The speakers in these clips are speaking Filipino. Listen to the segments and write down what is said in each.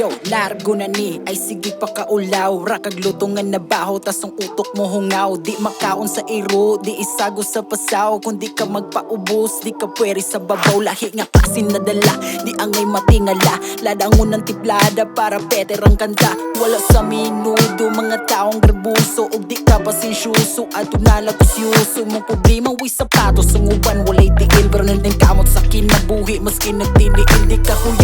Yo, largo na ni. Ay sige pa kaulaw Rakaglutungan na baho Tas ang utok mo hungaw. Di makaon sa iro Di isago sa pasaw. Kung di ka magpaubos Di ka pwede sa babaw. Lahi nga klase na dala Di angay matingala. Ladangon ng tiplada Para better ang kanta. Wala sa minudo Mga taong grabuso Og di ka pasensyoso At unalagos yuso Mong problema Way sapatos. Ang uban walay tigil Pero nandang kamot sa kinabuhi Maski nagtiniil Di ka huyang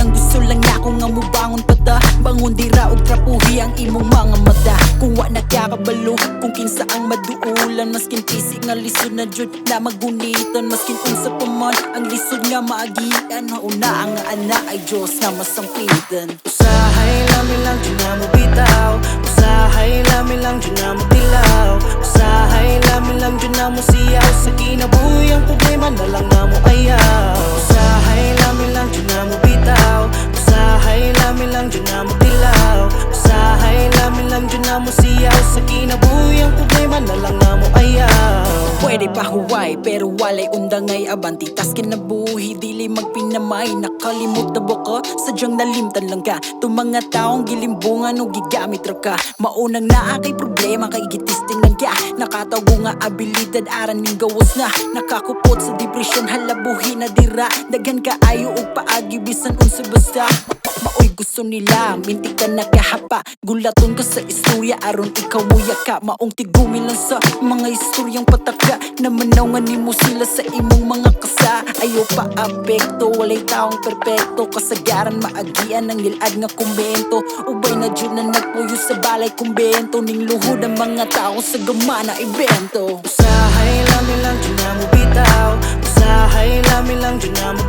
imong mga mata. Kung wa nakakabalo Kung kinsa ang maduulan Maskin pisig nga lisod na jud Na magunitan Maskin unsa pa Ang lisod nga maagian. Una ang ana ay Diyos nga masampitan Usahay lamin lang dyan na mo bitaw. Usahay lamin lang dyan na mo tilaw Usahay lamin lang dyan na mo siyaw. Sa kinabuhi ang problema na lang na mo ayaw Sa kinabuhi ang problema na lang na mo ayaw. Pwede pa huway pero walay undangay abanti Tas kinabuhi dili magpinamay. Nakalimot na baka sadyang nalimtan lang ka. Mga taong gilimbungan o gigamit ra ka. Maunang naa kay problema kay gitisting lang ka. Nakatago nga abilidad aran ning gawas na. Nakakupot sa depresyon halabuhi na dira. Daghan ka ayo og paagi bisan unsa basta Maoy gusto nila, minti ka nakahapa Gulaton ka sa istorya, aron ikaw muya ka Maong tigumi lang sa mga istoryang pataka. Na manawngan nimo sila sa imong mga kasa. Ayaw pa apekto, walay taong perpekto. Kasagaran maagian ng ilad nga kumbento Ubay na dyan na nagpuyo sa balay kumbento. Ning luhod ang mga tao sa gama na ibento. Usahay lamin lang dyan na mo bitaw Usahay lamin lang dyan na mo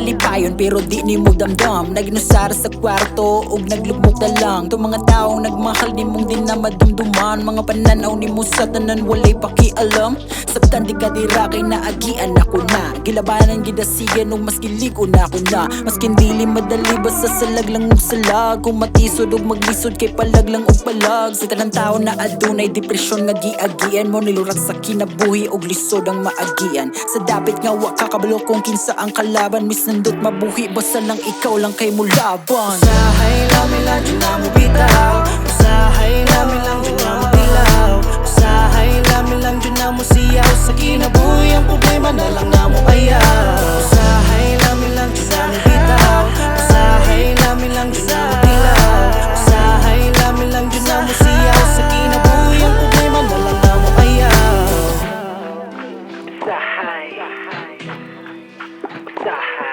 malipayon pero di ni mo damdam. Nagnusara sa kwarto ug naglubok na lang. To mga taong nagmahal ni mong din na madumduman. Mga pananaw ni mo sa tanan walay pakialam. Sabtan di ka dira kay naagian ako na. Gilabanan gidasigan ug mas giligo na ako na. Maskin dili madali basta salag lang ug salag Kung matisod ug maglisod kay palag lang ug palag. Sa tanang tao na adunay depresyon nga giagian mo. Nilurat sa kinabuhi ug lisod ang maagian. Sa dapit nga wa kakabalo kung kinsa ang kalaban Mis nandut mabuhi Basta lang ikaw lang kay mo laban. Usahay namin lang dyan na mo bitaw Usahay namin lang dyan na mo dilaw Usahay namin lang dyan na mo siyaw Sa kinabuhi ang problema na lang na mo ayaw Usahay namin lang dyan na mo bitaw Usahay namin lang dyan na mo dilaw Usahay namin lang dyan na mo siyaw Sa kinabuhi ang problema na lang na mo ayaw Usahay Usahay